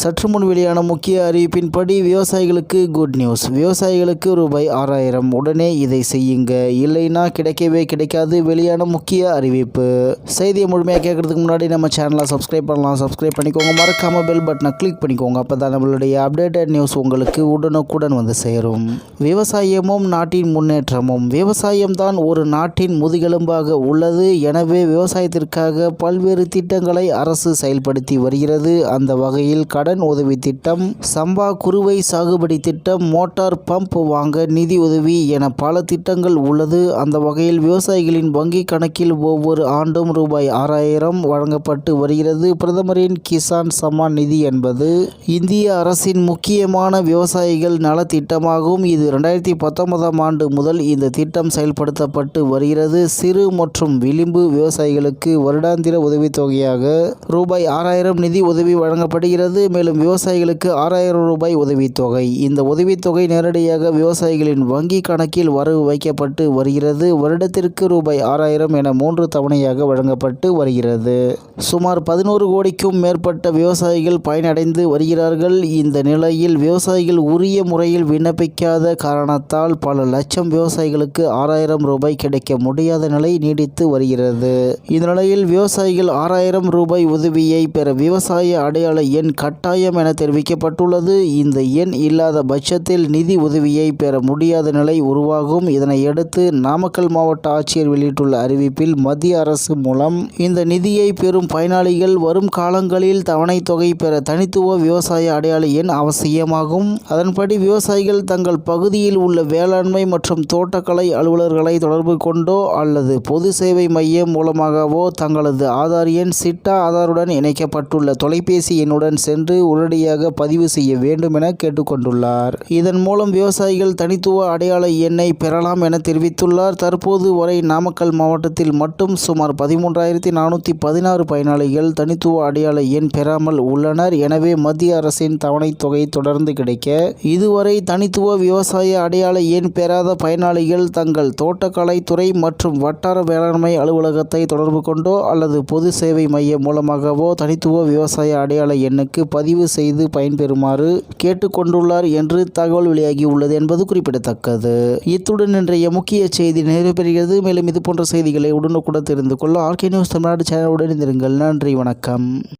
சற்று முன் வெளியான முக்கிய அறிவிப்பின்படி விவசாயிகளுக்கு குட் நியூஸ் விவசாயிகளுக்கு ரூபாய் ஆறாயிரம். உடனே இதை செய்யுங்க. இல்லைன்னா கிடைக்கவே கிடைக்காது. வெளியான முக்கிய அறிவிப்பு. செய்தியை முழுமையாக கேட்கறதுக்கு முன்னாடி நம்ம சேனலை சப்ஸ்கிரைப் பண்ணலாம். சப்ஸ்கிரைப் பண்ணிக்கோங்க. மறக்காம பெல் பட்டனை கிளிக் பண்ணிக்கோங்க. அப்போ தான் நம்மளுடைய அப்டேட்டட் நியூஸ் உங்களுக்கு உடனுக்குடன் வந்து சேரும். விவசாயமும் நாட்டின் முன்னேற்றமும். விவசாயம் தான் ஒரு நாட்டின் முதுகெலும்பாக உள்ளது. எனவே விவசாயத்திற்காக பல்வேறு திட்டங்களை அரசு செயல்படுத்தி வருகிறது. அந்த வகையில் கடன் உதவி திட்டம் சம்பா குறுவை சாகுபடி திட்டம் மோட்டார் பம்ப் வாங்க நிதி உதவி என பல திட்டங்கள் உள்ளது. அந்த வகையில் விவசாயிகளின் வங்கி கணக்கில் ஒவ்வொரு ஆண்டும் ரூபாய் ஆறாயிரம் வழங்கப்பட்டு வருகிறது. பிரதமரின் கிசான் சம்மான் நிதி என்பது இந்திய அரசின் முக்கியமான விவசாயிகள் நலத்திட்டமாகும் இது ரெண்டாயிரத்தி பத்தொன்பதாம் ஆண்டு முதல் இந்த திட்டம் செயல்படுத்தப்பட்டு வருகிறது. சிறு மற்றும் விளிம்பு விவசாயிகளுக்கு வருடாந்திர உதவித்தொகையாக ரூபாய் ஆறாயிரம் நிதி உதவி வழங்கப்படுகிறது. மேலும் விவசாயிகளுக்கு ஆறாயிரம் ரூபாய் உதவித்தொகை. இந்த உதவித்தொகை நேரடியாக விவசாயிகளின் வங்கி கணக்கில் வரவு வைக்கப்பட்டு வருகிறது. வருடத்திற்கு ரூபாய் ஆறாயிரம் என மூன்று தவணையாக வழங்கப்பட்டு வருகிறது. சுமார் பதினோரு கோடிக்கும் மேற்பட்ட விவசாயிகள் பயனடைந்து வருகிறார்கள். இந்த நிலையில் விவசாயிகள் உரிய முறையில் விண்ணப்பிக்காத காரணத்தால் பல லட்சம் விவசாயிகளுக்கு ஆறாயிரம் ரூபாய் கிடைக்க முடியாத நிலை நீடித்து வருகிறது. இந்த நிலையில் விவசாயிகள் ஆறாயிரம் ரூபாய் உதவியை பெற விவசாய அடையாள எண் கட்டாயம் என தெரிவிக்கப்பட்டுள்ளது. இந்த எண் இல்லாத பட்சத்தில் நிதி உதவியை பெற முடியாத நிலை உருவாகும். இதனையடுத்து நாமக்கல் மாவட்ட ஆட்சியர் வெளியிட்டுள்ள அறிவிப்பில் மத்திய அரசு மூலம் இந்த நிதியை பெறும் பயனாளிகள் வரும் காலங்களில் தவணை தொகை பெற தனித்துவ விவசாய அடையாள எண் அவசியமாகும். அதன்படி விவசாயிகள் தங்கள் பகுதியில் உள்ள வேளாண்மை மற்றும் தோட்டக்கலை அலுவலர்களை தொடர்பு கொண்டோ அல்லது பொது சேவை மையம் மூலமாகவோ தங்களது ஆதார் எண் சிட்டா ஆதாருடன் இணைக்கப்பட்டுள்ள தொலைபேசி எண்ணுடன் சென்று உடனடியாக பதிவு செய்ய வேண்டும் என கேட்டுக்கொண்டுள்ளார். இதன் மூலம் விவசாயிகள் தனித்துவ அடையாள எண்ணை பெறலாம் என தெரிவித்துள்ளார். தற்போது வரை நாமக்கல் மாவட்டத்தில் மட்டும் சுமார் பதிமூன்றாயிரத்தி நானூற்றி பதினாறு பயனாளிகள் தனித்துவ அடையாள எண் பெறாமல் உள்ளனர். எனவே மத்திய அரசின் தவணைத் தொகை தொடர்ந்து கிடைக்க இதுவரை தனித்துவ விவசாய அடையாள எண் பெறாத பயனாளிகள் தங்கள் தோட்டக்கலைத்துறை மற்றும் வட்டார வேளாண்மை அலுவலகத்தை தொடர்பு கொண்டோ அல்லது பொது சேவை மையம் மூலமாகவோ தனித்துவ விவசாய அடையாள எண்ணுக்கு பதிவு பதிவு செய்து பயன்பெறுமாறு கேட்டுக்கொண்டுள்ளார் என்று தகவல் வெளியாகியுள்ளது என்பது குறிப்பிடத்தக்கது. இத்துடன் இன்றைய முக்கிய செய்தி நிறைவு பெறுகிறது மேலும் இது போன்ற செய்திகளை உடனுக்குடன் தெரிந்து கொள்ள ஆர்கே நியூஸ் தமிழ்நாடு சேனலுடன் இருந்திருங்கள் நன்றி வணக்கம்.